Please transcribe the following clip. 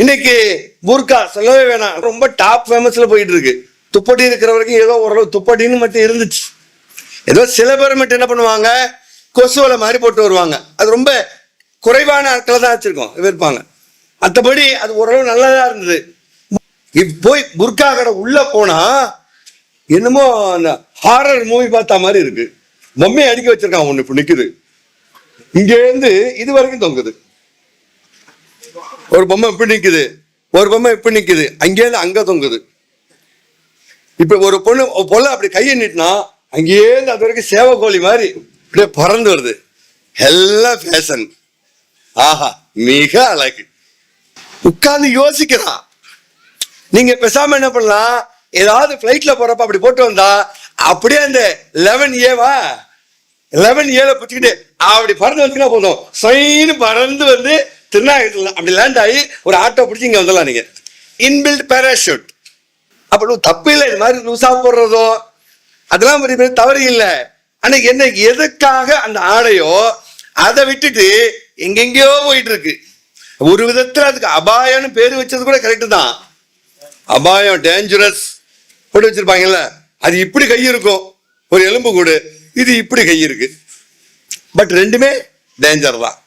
இன்னைக்கு புர்கா சொல்லவே வேணாம். ரொம்ப டாப் ஃபேமஸ்ல போயிட்டு இருக்கு. துப்பட்டி இருக்கிற வரைக்கும் ஏதோ ஓரளவு துப்பட்டின்னு மட்டும் இருந்துச்சு. ஏதோ சில பேர் மட்டும் என்ன பண்ணுவாங்க? கொசுவலை மாதிரி போட்டு வருவாங்க. அது ரொம்ப குறைவான ஆட்களை தான் வச்சிருக்கோம். இருப்பாங்க. மற்றபடி அது ஓரளவு நல்லதா இருந்தது. போய் புர்கா கடை உள்ள போனா என்னமோ அந்த ஹாரர் மூவி பார்த்த மாதிரி இருக்கு. பொம்மையை அடிக்க வச்சிருக்கான் ஒண்ணு இப்ப நிக்குது. இங்க இருந்து இது வரைக்கும் தொங்குது. ஒரு பொம்மை இப்படி நிக்குது. ஒரு பொம்மை இப்படி நிக்குது. அங்கேருந்து அங்க தொங்குது. இப்ப ஒரு பொண்ணு ஒரு பொண்ணு அப்படி கையை நீட்டினா அங்கேருந்து அது வரைக்கும் சேவக்கோழி மாதிரி அப்படியே பறந்து வருது. எல்லாம் ஃபேஷன் ஆஹா மிக அழகு. உட்கார்ந்து யோசிக்கிறான். நீங்க பேசாம என்ன பண்ணலாம் ஏதாவது ஃப்ளைட்ல போறப்ப அப்படி போட்டு வந்தா அப்படியே அந்த லெவன் ஏவா லெவன் ஏல பிடிச்சிக்கிட்டு அப்படி பறந்து வந்துச்சுன்னா போதும். சைன்னு பறந்து வந்து திருநாகத்தில் அப்படி லேண்ட் ஆகி ஒரு ஆட்டோ பிடிச்சி இங்கே வந்துடலாம் நீங்கள் இன்பில்ட் பேராஷூட் அப்படி தப்பு இல்லை இது மாதிரி லூசா போடுறதோ அதெல்லாம் பெரிய பெரிய தவறு இல்லை. ஆனால் என்ன எதுக்காக அந்த ஆடையோ அதை விட்டுட்டு எங்கெங்கேயோ போயிட்டு இருக்கு ஒரு விதத்தில் அதுக்கு அபாயம்னு பேர் வச்சது கூட கரெக்டு தான். அபாயம் டேஞ்சரஸ் போட்டு வச்சிருப்பாங்கல்ல அது இப்படி கை இருக்கும். ஒரு எலும்பு கூடு இது இப்படி கை இருக்கு. பட் ரெண்டுமே டேஞ்சர் தான்.